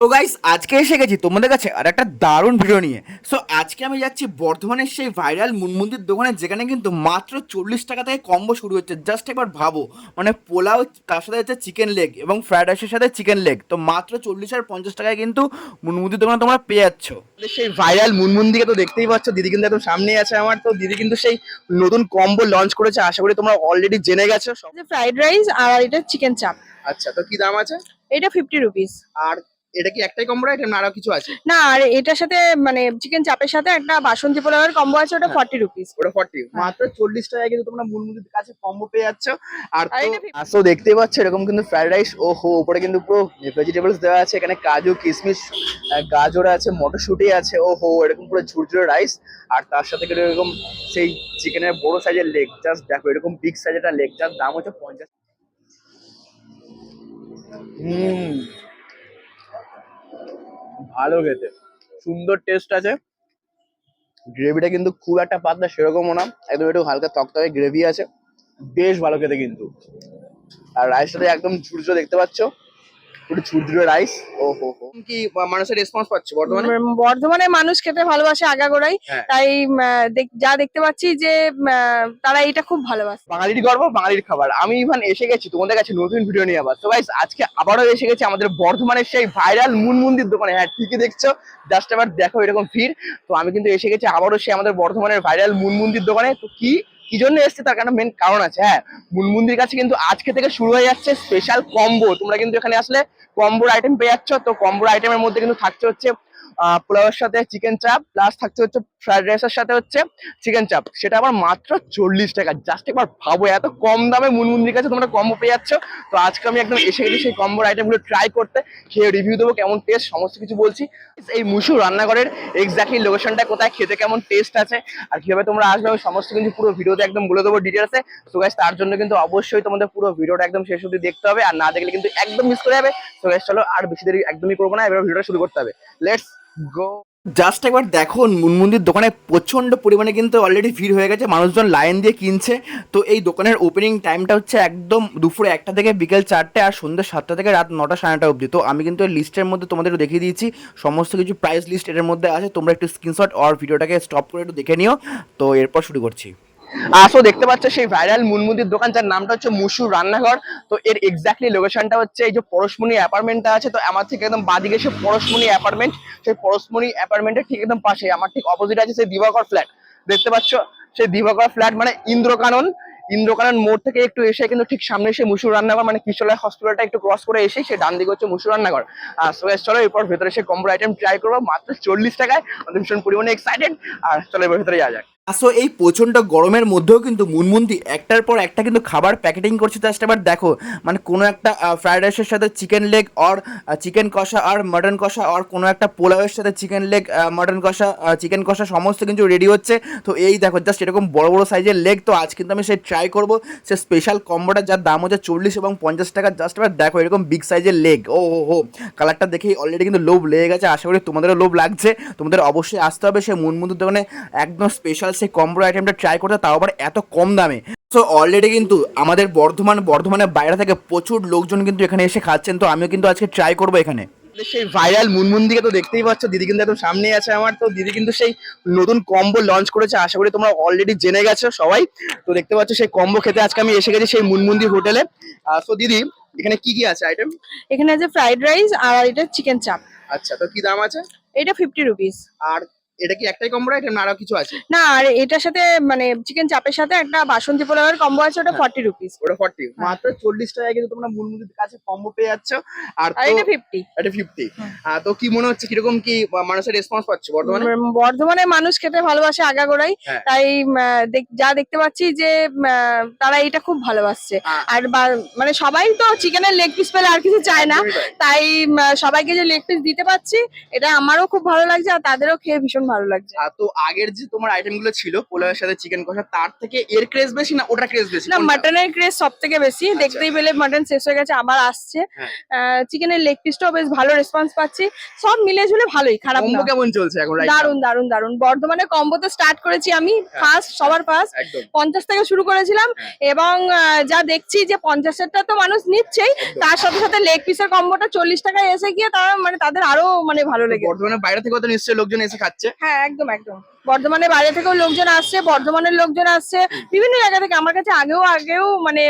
তো গাইস আজকে এসে গেছি তোমাদের কাছে আর একটা দারুণ ভিডিও নিয়ে। সো আজকে আমি যাচ্ছি বর্ধমানের সেই ভাইরাল মুনমুন্দির দোকানে যেখানে কিন্তু মাত্র চল্লিশ টাকা থেকে কম্বো শুরু হচ্ছে। জাস্ট একবার ভাবো মানে পোলাও তার সাথে হচ্ছে চিকেন লেগ এবং ফ্রাইড রাইসের সাথে চিকেন লেগ তো মাত্র চল্লিশ আর পঞ্চাশ টাকায় কিন্তু মুনমুন্দির দোকানে তোমরা পেয়ে যাচ্ছ। সেই ভাইরাল মুনমুন্দিকে তো দেখতেই পাচ্ছ দিদি কিন্তু একদম সামনেই আছে আমার। তো দিদি কিন্তু সেই নতুন কম্বো লঞ্চ করেছে আশা করি তোমরা অলরেডি জেনে গেছো। সব- যে ফ্রাইড রাইস আর এটা চিকেন চাপ আচ্ছা তো কি দাম আছে? এটা ফিফটি রুপিস আর এটা কি একটাই কম্বো আইটেম না আরও কিছু আছে? না আর এটার সাথে মানে চিকেন চাপের সাথে একটা বাসন্তী পোলাওয়ের কম্বো আছে ওটা হ্যাঁ। ফর্টি রুপিস ওটা ফর্টি মাত্র চল্লিশ টাকায় কিন্তু তোমরা মুনমুন্দির কাছে কম্বো পেয়ে যাচ্ছ। আর তো এটা 50 আসো দেখতেই পাচ্ছ এরকম কিন্তু ফ্রাইড রাইস ও হো উপরে কিন্তু পুরো ভেজিটেবলস দেওয়া আছে এখানে কাজু কিশমিশ গাজর আছে মটরশুঁটি আছে ও হো এরকম পুরো ঝুরঝুরে রাইস আর তার সাথে কিন্তু এরকম সেই চিকেনের বড় সাইজের লেগ জাস্ট দেখো এরকম বিগ সাইজের একটা লেগ জাস্ট দাম হচ্ছে পঞ্চাশ। হুম। ভালো খেতে। সুন্দর টেস্ট আছে। গ্রেভিটা কিন্তু খুব একটা পাতলা, সেরকমও না। একদম একটু হালকা তকতকে গ্রেভি আছে। বেশ ভালো খেতে কিন্তু। আর রাইসটাতে একদম ঝুরঝুরে দেখতে পাচ্ছ। পুরো ঝুরঝুরে রাইস ও হো হো। কি মানুষের রেসপন্স পাচ্ছে বর্তমানে উম, বর্ধমানে মানুষ খেতে ভালোবাসে আগাগোড়াই। হ্যাঁ। তাই দেখ- যা দেখতে পাচ্ছি যে তারা এটা খুব ভালোবাসে। বাঙালির গর্ব বাঙালির খাবার। আমি ইভান এসে গেছি তোমাদের কাছে নতুন ভিডিও নিয়ে আবার। তো গাইস আজকে আবারও এসে গেছি আমাদের বর্ধমানের সেই ভাইরাল মুনমুন্দির দোকানে। হ্যাঁ ঠিকই দেখছ। জাস্ট আবার দেখো এরকম ভিড়। তো আমি কিন্তু এসে গেছি আবারও সেই আমাদের বর্ধমানের ভাইরাল মুনমুন্দির দোকানে। তো কি কি জন্য এসছে তার কারণ মেন কারণ আছে? হ্যাঁ মুনমুন্দির কাছে কিন্তু আজকে থেকে শুরু হয়ে যাচ্ছে স্পেশাল কম্বো তোমরা কিন্তু এখানে আসলে কম্বোর আইটেম পেয়ে যাচ্ছ। তো কম্বোর আইটেমের মধ্যে কিন্তু থাকছে হচ্ছে পোলাওয়ের সাথে চিকেন চাপ প্লাস থাকছে হচ্ছে ফ্রাইড রাইসের সাথে হচ্ছে চিকেন চাপ সেটা আবার মাত্র চল্লিশ টাকা। জাস্ট একবার ভাবো, এত কম দামে মুনমুন্দির কাছে তোমরা কম্বো পেয়ে যাচ্ছ। তো আজকে আমি একদম এসে গেছি সেই কম্বোর আইটেমগুলো ট্রাই করতে। খেয়ে রিভিউ দেবো কেমন টেস্ট সমস্ত কিছু বলছি। এই মুসু রান্নাঘরের এক্স্যাক্টলি লোকেশনটা কোথায়, খেতে কেমন টেস্ট আছে, আর কীভাবে তোমরা আসবে, আমি সমস্ত কিন্তু পুরো ভিডিওতে একদম বলে দেবো ডিটেলসে তো গাইস তার জন্য কিন্তু অবশ্যই তোমাদের পুরো ভিডিওটা একদম শেষ অবধি দেখতে হবে, আর না দেখলে কিন্তু একদম মিস করে যাবে। তো গাইস চলো আর বেশি দেরি একদমই করব না, এবার ভিডিওটা শুরু করতে হবে। লেটস জাস্ট একবার দেখো মুনমুন্দির দোকানে প্রচণ্ড পরিমাণে কিন্তু অলরেডি ভিড় হয়ে গেছে, মানুষজন লাইন দিয়ে কিনছে। তো এই দোকানের ওপেনিং টাইমটা হচ্ছে একদম দুপুরে একটা থেকে বিকেল চারটে আর সন্ধ্যে সাতটা থেকে রাত নটা, সাড়ে নটা অবধি। তো আমি কিন্তু লিস্টের মধ্যে তোমাদের দেখিয়ে দিয়েছি, সমস্ত কিছু প্রাইস লিস্ট এর মধ্যে আছে, তোমরা একটু স্ক্রিনশট আর ভিডিওটাকে স্টপ করে একটু দেখে নিও। তো এরপর শুরু করছি। আসো দেখতে পাচ্ছ সেই ভাইরাল মুনমুদির দোকান, যার নামটা হচ্ছে মুসু রান্নাঘর। তো এর এক্স্যাক্টলি লোকেশনটা হচ্ছে এই যে পরশমণি অ্যাপার্টমেন্টটা আছে, তো আমার থেকে একদম বাদিকে সে পরশমণি অ্যাপার্টমেন্ট সেই পরশমণি অ্যাপার্টমেন্টের ঠিক একদম পাশে আমার ঠিক অপোজিট আছে সেই দিবাকর ফ্ল্যাট দেখতে পাচ্ছ সেই দিবাকর ফ্ল্যাট মানে ইন্দ্রকানন। ইন্দ্রকানন মোড় থেকে একটু এসে কিন্তু ঠিক সামনে এসে মুসুর রান্নাঘর মানে কিশোরয় হসপিটালটা একটু ক্রস করে এসে সে ডান দিকে হচ্ছে মুসুর রান্নাঘর। আর সো চলো এরপর ভেতরে সে কম্বো আইটেম ট্রাই করব, মাত্র চল্লিশ টাকায়। ভীষণ পরিমাণে এক্সাইটেড আর চলো এবার ভেতরে যাওয়া যাক। আসো এই প্রচণ্ড গরমের মধ্যেও কিন্তু মুনমুন্দি একটার পর একটা কিন্তু খাবার প্যাকেটিং করছে। জাস্ট এবার দেখো মানে কোনো একটা ফ্রাইড রাইসের সাথে চিকেন লেগ আর চিকেন কষা আর মাটন কষা আর কোনো একটা পোলাওয়ের সাথে চিকেন লেগ মাটন কষা চিকেন কষা সমস্ত কিছু রেডি হচ্ছে। তো এই দেখো জাস্ট এরকম বড় বড় সাইজের লেগ তো আজ কিন্তু আমি সেই ট্রাই করব। সে স্পেশাল কম্বোটা যার দাম হচ্ছে চল্লিশ এবং পঞ্চাশ টাকা। জাস্ট এবার দেখো, এরকম বিগ সাইজের লেগ ও হো হো কালারটা দেখেই অলরেডি কিন্তু লোভ লেগে গেছে। আশা করি তোমাদেরও লোভ লাগছে। তোমাদের অবশ্যই আসতে হবে সে মুনমুন্দুর দোকানে। একদম স্পেশাল সেই কম্বো আইটেমটা ট্রাই করতে তাও আবার এত কম দামে। সো অলরেডি কিন্তু আমাদের বর্ধমান বর্ধমানের বাইরে থেকে প্রচুর লোকজন কিন্তু এখানে এসে খাচ্ছেন তো আমিও কিন্তু আজকে ট্রাই করব এখানে। সেই ভাইরাল মুনমুন্দিকে তো দেখতেই পাচ্ছ দিদি কিন্তু একদম সামনেই আছে আমার তো দিদি কিন্তু সেই নতুন কম্বো লঞ্চ করেছে আশা করি তোমরা অলরেডি জেনে গেছো সবাই। তো দেখতে পাচ্ছ সেই কম্বো খেতে আজকে আমি এসে গেছি সেই মুনমুন্দি হোটেলে। তো দিদি এখানে কি কি আছে আইটেম এখানে আছে ফ্রাইড রাইস আর এটা চিকেন চাপ আচ্ছা তো কি দাম আছে? এটা ফিফটি রুপিস আর এটা কি একটাই কম্বো আইটেম না আরও কিছু আছে না আর এটার সাথে মানে চিকেন চাপের সাথে একটা বাসন্তী পোলাওয়ের কম্বো আছে ওটা হ্যাঁ। ফর্টি রুপিস ওটা ফর্টি হ্যাঁ। মাত্র চল্লিশ টাকায় কিন্তু তোমরা মুনমুন্দির কাছে কম্বো পেয়ে যাচ্ছ আর তো এটা ফিফটি এটা ফিফটি হুম। তো কি মনে হচ্ছে কীরকম কি মানুষের রেসপন্স পাচ্ছে বর্তমানে বর্ধমানে মানুষ খেতে ভালোবাসে আগাগোড়াই হ্যাঁ। তাই যা দেখতে পাচ্ছি যে তারা এটা খুব ভালোবাসছে হ্যাঁ। আর মানে সবাই তো চিকেনের লেগ পিস পেলে আর কিছু চায় না তাই। সবাইকে যে লেগ পিস দিতে পারছি এটা আমারও খুব ভালো লাগছে আর তাদেরও খেয়ে ভীষণ ভালো লাগছে। তো আগের যে তোমার আইটেমগুলো ছিল পোলাওয়ের সাথে চিকেন কষা তার থেকে এর ক্রেজ বেশি না ওটা ক্রেজ বেশি? না? মাটনের ক্রেজ সব থেকে বেশি। দেখতেই পেলে মাটন শেষ হয়ে গেছে আবার আসছে। হ্যাঁ। চিকেনের লেগ পিসটাও বেশ ভালো রেসপন্স পাচ্ছি। সব মিলে ঝুলে ভালোই খারাপ কম্বো না। কেমন চলছে এখন? দারুণ দারুণ দারুণ বর্ধমানে কম্বোতে স্টার্ট করেছি আমি হ্যাঁ। ফার্স্ট সবার ফার্স্ট পঞ্চাশ থেকে শুরু করেছিলাম এবং যা দেখছি যে পঞ্চাশেরটা তো মানুষ নিচ্ছেই তার সাথে সাথে লেগ পিসের কম্বোটা চল্লিশ টাকায় এসে গিয়ে তারা মানে তাদের আরও মানে ভালো লেগে বর্ধমানের বাইরে থেকে তো নিশ্চয়ই লোকজন এসে খাচ্ছে। হ্যাঁ একদম একদম। বর্ধমানের বাইরে থেকেও লোকজন আসছে বর্ধমানের লোকজন আসছে। বিভিন্ন জায়গা থেকে আমার কাছে আগেও আগেও মানে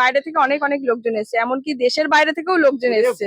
বাইরে থেকে অনেক অনেক লোকজন এসছে। এমনকি দেশের বাইরে থেকেও লোকজন এসছে।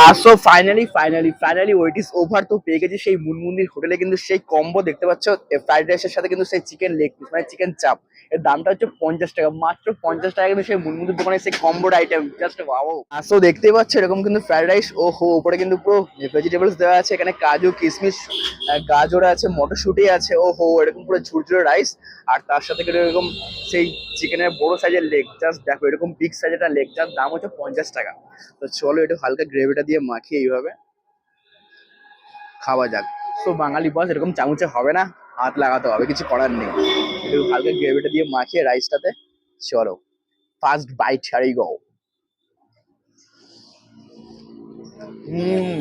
আর so finally finally finally wait is over তো পেয়ে গেছি সেই মুনমুন্দির হোটেলে কিন্তু সেই কম্বো দেখতে পাচ্ছ ফ্রাইড রাইসের সাথে কিন্তু সেই চিকেন লেগ পিস মানে চিকেন চাপ এর দামটা হচ্ছে পঞ্চাশ টাকা। মাত্র পঞ্চাশ টাকা কিন্তু সেই মুনমুন্দির দোকানে সেই কম্বোর আইটেম জাস্ট ওয়াও আর সো দেখতেই পাচ্ছ, এরকম কিন্তু ফ্রাইড রাইস ও হো উপরে কিন্তু পুরো ভেজিটেবলস দেওয়া আছে। এখানে কাজু, কিশমিশ গাজর আছে, মটরশুঁটি আছে ও হো এরকম পুরো ঝুরঝুরে রাইস আর তার সাথে কিন্তু এরকম সেই চিকেনের বড় সাইজের লেগ জাস্ট দেখো, এরকম বিগ সাইজের লেগ যার দাম হচ্ছে পঞ্চাশ টাকা। তো চলো একটু হালকা গ্রেভিটা দিয়ে মাখিয়ে এইভাবে খাওয়া যাক। তো বাঙালি বস এরকম চামচে হবে না, হাত লাগাতে হবে, কিছু করার নেই। একটু হালকা গ্রেভিটা দিয়ে মাখিয়ে রাইসটাতে চলো। ফার্স্ট বাইট ছাড়াই গো হুম।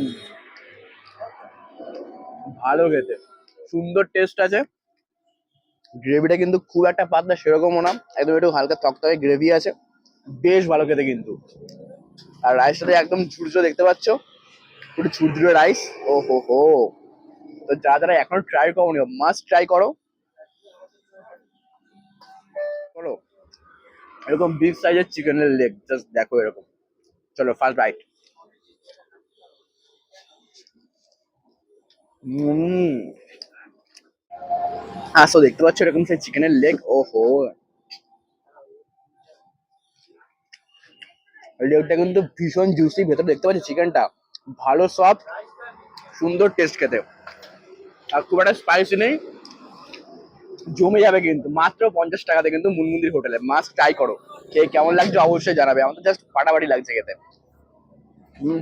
ভালো খেতে। সুন্দর টেস্ট আছে। গ্রেভিটা কিন্তু খুব একটা পাতলা, সেরকমও না। একদম একটু হালকা তকতকে গ্রেভি আছে। বেশ ভালো খেতে কিন্তু। আর রাইসটাতে একদম ঝুরঝুরে দেখতে পাচ্ছ। পুরো ঝুরঝুরে রাইস ও হো হো তো যা যারা এখনও ট্রাই করো মাস্ট ট্রাই করো। এরকম বিগ সাইজের চিকেনের লেগ জাস্ট দেখো এরকম। চলো ফার্স্ট রাইট আসো দেখতে পাচ্ছ এরকম সেই চিকেনের লেগ ও হো লেগটা কিন্তু ভীষণ জুসি ভেতরে দেখতে পাচ্ছি চিকেনটা ভালো সফট সুন্দর টেস্ট খেতে। আর খুব একটা স্পাইসি নেই। জমে যাবে কিন্তু, মাত্র পঞ্চাশ টাকাতে কিন্তু মুনমুন্দির হোটেলে। মাস্ক ট্রাই করো। কে কেমন লাগছে অবশ্যই জানাবে। আমার তো জাস্ট ফাটাফাটি লাগছে খেতে। হুম।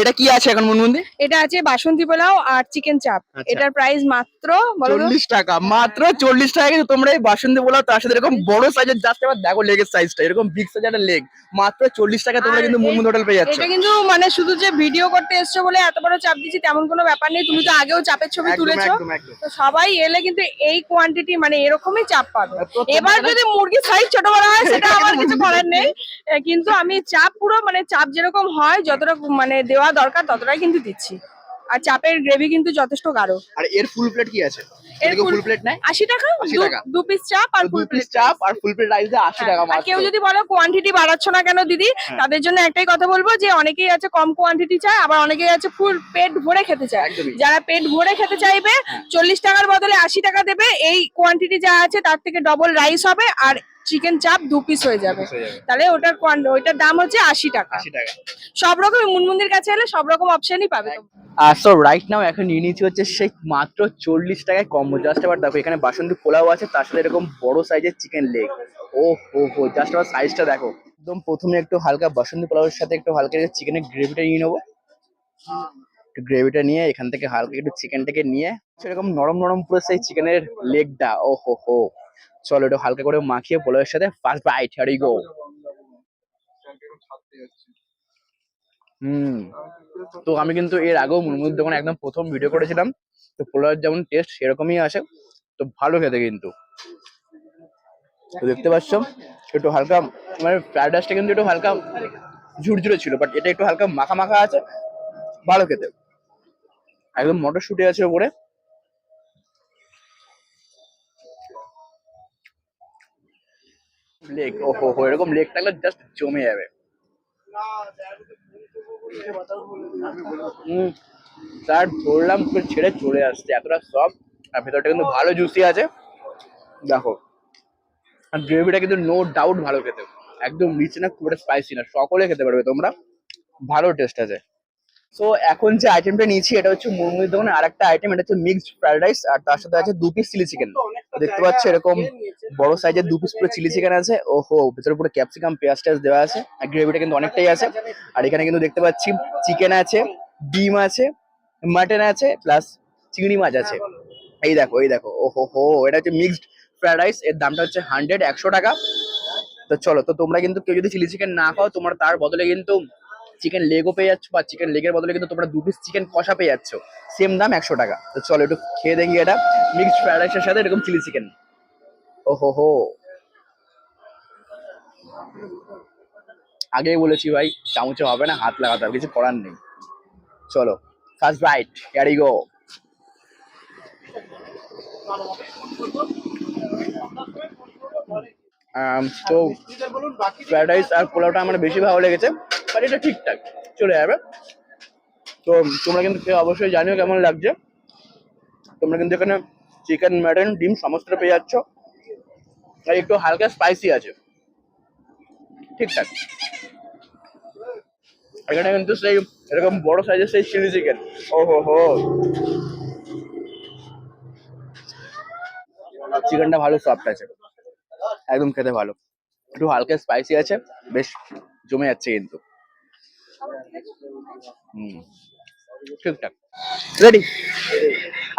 এটা কি আছে এখন মুনমুন্দি? এটা আছে বাসন্তী পোলাও আর চিকেন চাপ। আচ্ছা। এটার প্রাইস মাত্র চল্লিশ টাকা মাত্র চল্লিশ টাকা কিন্তু তোমরা এই বাসন্তী পোলাও তার সাথে এরকম বড় সাইজের জাস্ট এবার দেখো লেগের সাইজটা এরকম বিগ সাইজের লেগ মাত্র চল্লিশ টাকা তোমরা কিন্তু মুনমুন্দি হোটেল পেয়ে যাচ্ছ। এটা কিন্তু মানে শুধু যে ভিডিও করতে এসছো বলে এত বড় চাপ দিচ্ছি তেমন কোনো ব্যাপার নেই। তুমি তো আগেও চাপের ছবি তুলেছো। তো সবাই এলে কিন্তু এই কোয়ান্টিটি মানে এরকমই চাপ পাবে। এবার যদি মুরগি সাইজ ছোট বড় হয় সেটা আমার কিছু করার নেই। কিন্তু আমি চাপ পুরো মানে চাপ যেরকম হয় যতটা মানে দেওয়া দরকার ততটাই কিন্তু দিচ্ছি। আর চাপের গ্রেভি কিন্তু যথেষ্ট গাঢ়। আর এর ফুল প্লেট কি আছে? এর ফুল প্লেট নেয় আশি টাকা 80 দু- টাকা। দু পিস চাপ আর ফুল প্লেট চাপ আর ফুল প্লেট রাইস আশি টাকা আর মাত্র। কেউ যদি বলো কোয়ান্টিটি বাড়াচ্ছ না কেন দিদি হ্যাঁ। তাদের জন্য একটাই কথা বলব যে অনেকেই আছে কম কোয়ান্টিটি চায় আবার অনেকেই আছে ফুল পেট ভরে খেতে চায়। যারা পেট ভরে খেতে চাইবে হ্যাঁ। চল্লিশ টাকার বদলে আশি টাকা দেবে এই কোয়ান্টিটি যা আছে তার থেকে ডবল রাইস হবে আর চিকেন চাপ দু পিস হয়ে যাবে। তাহলে ওটার ওইটার দাম হচ্ছে আশি টাকা। সব রকম মুনমুন্দির কাছে এলে সব রকম অপশনই পাবে আর সো রাইট নাও এখন নিয়ে নিয়েছি হচ্ছে সেই মাত্র চল্লিশ টাকায় কম্বো জাস্ট আবার দেখো এখানে বাসন্তী পোলাও আছে তার সাথে এরকম বড় সাইজের চিকেন লেগ ও হো হো জাস্ট আবার সাইজটা দেখো। একদম প্রথমে একটু হালকা বাসন্তী পোলাওয়ের সাথে একটু হালকা চিকেনের গ্রেভিটা নিয়ে নেব। একটু গ্রেভিটা নিয়ে এখান থেকে হালকা একটু চিকেনটাকে নিয়ে সেরকম নরম নরম পুরো সেই চিকেনের লেগটা ও হো হো। চলো একটু হালকা করে মাখিয়ে পোলাওয়ের সাথে ফার্স্ট বাইট হারি গো হুম, তো আমি কিন্তু এর আগেও মুরমুর দোকানে একদম প্রথম ভিডিও করেছিলাম, তো পোলাওয়ের যেমন টেস্ট সেরকমই আসে, তো ভালো খেতে কিন্তু। তো দেখতে পাচ্ছ, একটু হালকা মানে ফ্রাইড রাইসটা কিন্তু একটু হালকা ঝুরঝুরে ছিল বাট এটা একটু হালকা মাখা মাখা আছে, ভালো খেতে। একদম মটরশুঁটি আছে ওপরে। লেগ ও হো এরকম লেগ থাকলে জাস্ট জমে যাবে। হুম তার ধরলাম ছেড়ে চলে আসছে, এতটা সব আর ভেতরটা কিন্তু ভালো জুসি আছে। দেখো, আর গ্রেভিটা কিন্তু নো ডাউট ভালো খেতে। একদম নিচে না, খুব একটা স্পাইসি না, সকলে খেতে পারবে তোমরা। ভালো টেস্ট আছে। সো এখন যে আইটেমটা নিয়েছি, এটা হচ্ছে মুরমুরির দোকানে আর একটা আইটেম এটা হচ্ছে মিক্সড ফ্রাইড রাইস আর তার সাথে আছে দু পিস চিলি চিকেন দেখতে পাচ্ছ এরকম বড় সাইজের দু পিস পুরো চিলি চিকেন আছে। ওহো ভেতরে পুরো ক্যাপসিকাম পেঁয়াজ টেয়াজ দেওয়া আছে। আর গ্রেভিটা কিন্তু অনেকটাই আছে। আর এখানে কিন্তু দেখতে পাচ্ছি চিকেন আছে ডিম আছে মাটন আছে প্লাস চিংড়ি মাছ আছে। এই দেখো এই দেখো ও হো হো এটা হচ্ছে মিক্সড ফ্রাইড রাইস এর দামটা হচ্ছে হান্ড্রেড একশো টাকা। তো চলো তো তোমরা কিন্তু কেউ যদি চিলি চিকেন না খাও তোমরা তার বদলে কিন্তু চিকেন লেগও পেয়ে যাচ্ছ বা চিকেন লেগের বদলে কিন্তু তোমরা দু পিস চিকেন কষা পেয়ে যাচ্ছ। সেম দাম একশো টাকা। তো চলো একটু খেয়ে দেখি এটা। মিক্সড ফ্রাইড রাইসের সাথে এরকম চিলি চিকেন। ও হো আগেই বলেছি ভাই, চামচে হবে না, হাত লাগাতে হবে, কিছু করার নেই। চলো ফার্স্ট বাইট ক্যারি গো তো ফ্রাইড রাইস আর পোলাওটা আমার বেশি ভালো লেগেছে বাট এটা ঠিকঠাক, চলে যাবে। তো তোমরা কিন্তু অবশ্যই জানিও কেমন লাগছে। তোমরা কিন্তু এখানে চিকেন মাটন ডিম সমস্ত পেয়ে যাচ্ছ। আর একটু হালকা স্পাইসি আছে। ঠিকঠাক এখানে কিন্তু সেই এরকম বড় সাইজের সেই চিলি চিকেন ও হো। হো চিকেনটা ভালো সফট আছে। একদম খেতে ভালো। একটু হালকা স্পাইসি আছে। বেশ জমে যাচ্ছে কিন্তু। হুম। ঠিকঠাক রেডি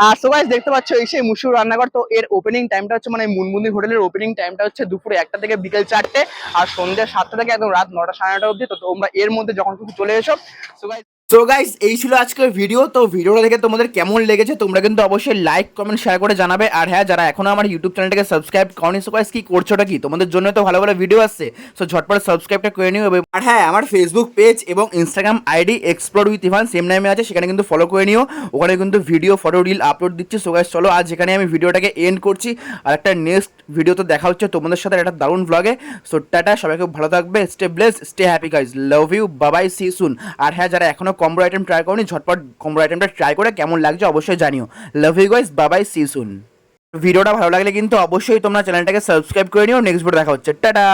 আর সো গাইস দেখতে পাচ্ছ, এই সেই মুসুর রান্নাঘর, তো এর ওপেনিং টাইমটা হচ্ছে মানে মুনমুন্দি হোটেলের ওপেনিং টাইমটা হচ্ছে দুপুরে একটা থেকে বিকেল চারটে আর সন্ধ্যে সাতটা থেকে একদম রাত নটা সাড়ে নটা অবধি। তো তোমরা এর মধ্যে যখন কিছু চলে এসো। সো গাইস তো গাইস এই ছিল আজকের ভিডিও তো ভিডিওটা দেখে তোমাদের কেমন লেগেছে, তোমরা কিন্তু অবশ্যই লাইক কমেন্ট শেয়ার করে জানাবে। আর হ্যাঁ যারা এখনও আমার ইউটিউব চ্যানেলটাকে সাবস্ক্রাইব করনি সো গাইস কি করছোটা কি? তোমাদের জন্য তো ভালো ভালো ভিডিও আসছে। সো ঝটপট সাবস্ক্রাইবটা করে নিও। আর হ্যাঁ আমার ফেসবুক পেজ এবং Instagram ID explore with Ivan same নামে আছে, সেখানে কিন্তু ফলো করে নিও। ওখানে কিন্তু ভিডিও ফটো রিল আপলোড দিচ্ছি। সো গাইস চলো আজ যেখানে আমি ভিডিওটাকে এন্ড করছি। আর একটা নেক্সট ভিডিও তো দেখা হচ্ছে তোমাদের সাথে একটা দারুণ ব্লগে সো টাটা, সবাই খুব ভালো থাকবে stay bless stay happy guys love you bye bye see soon আর হ্যাঁ যারা এখনও কম্বো আইটেম ট্রাই করনি ঝটপট কম্বো আইটেমটা ট্রাই করে কেমন লাগছে অবশ্যই জানিও। Love you guys bye bye see soon ভিডিওটা ভালো লাগলে কিন্তু অবশ্যই তোমরা চ্যানেলটাকে সাবস্ক্রাইব করে নিও। নেক্সট ভিডিও দেখা হচ্ছে। টাটা!